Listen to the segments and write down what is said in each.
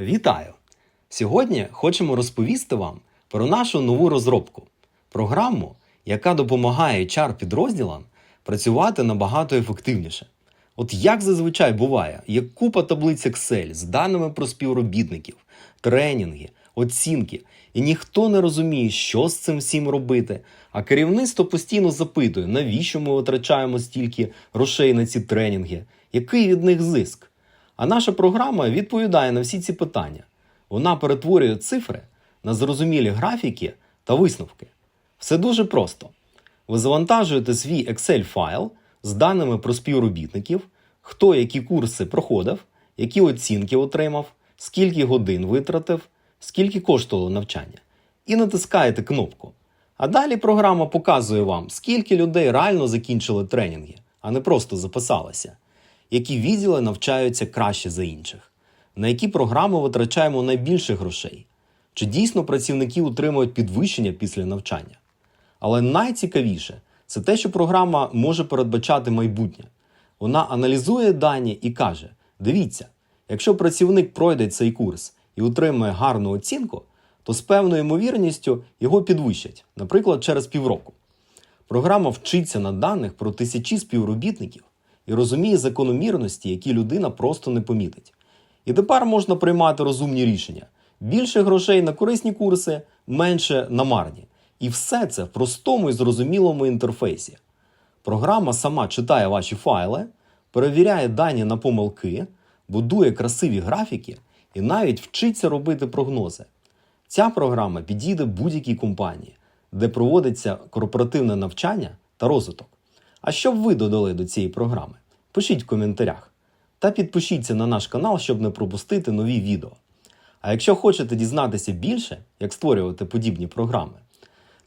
Вітаю! Сьогодні хочемо розповісти вам про нашу нову розробку програму, яка допомагає hr підрозділам працювати набагато ефективніше. От як зазвичай буває, є купа таблиць Excel з даними про співробітників, тренінги, оцінки, і ніхто не розуміє, що з цим всім робити. А керівництво постійно запитує, навіщо ми витрачаємо стільки грошей на ці тренінги, який від них зиск. А наша програма відповідає на всі ці питання. Вона перетворює цифри на зрозумілі графіки та висновки. Все дуже просто. Ви завантажуєте свій Excel файл з даними про співробітників, хто які курси проходив, які оцінки отримав, скільки годин витратив, скільки коштувало навчання, і натискаєте кнопку. А далі програма показує вам, скільки людей реально закінчили тренінги, а не просто записалися які відділи навчаються краще за інших, на які програми витрачаємо найбільше грошей, чи дійсно працівники отримують підвищення після навчання. Але найцікавіше це те, що програма може передбачати майбутнє. Вона аналізує дані і каже: дивіться, якщо працівник пройде цей курс і отримує гарну оцінку, то з певною ймовірністю його підвищать, наприклад, через півроку. Програма вчиться на даних про тисячі співробітників і розуміє закономірності, які людина просто не помітить. І тепер можна приймати розумні рішення: більше грошей на корисні курси, менше на марні. І все це в простому і зрозумілому інтерфейсі. Програма сама читає ваші файли, перевіряє дані на помилки, будує красиві графіки і навіть вчиться робити прогнози. Ця програма підійде будь-якій компанії, де проводиться корпоративне навчання та розвиток. А що б ви додали до цієї програми? Пишіть в коментарях. Та підпишіться на наш канал, щоб не пропустити нові відео. А якщо хочете дізнатися більше, як створювати подібні програми,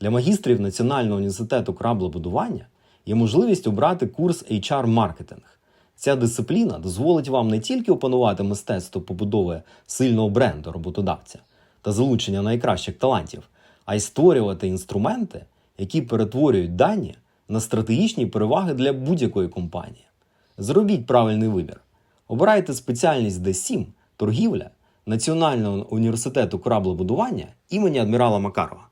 для магістрів Національного університету краблебудування є можливість обрати курс HR-маркетинг. Ця дисципліна дозволить вам не тільки опанувати мистецтво побудови сильного бренду роботодавця та залучення найкращих талантів, а й створювати інструменти, які перетворюють дані на стратегічні переваги для будь-якої компанії. Зробіть правильний вибір. Обирайте спеціальність D7 торгівля Національного університету кораблебудування імені адмірала Макарова.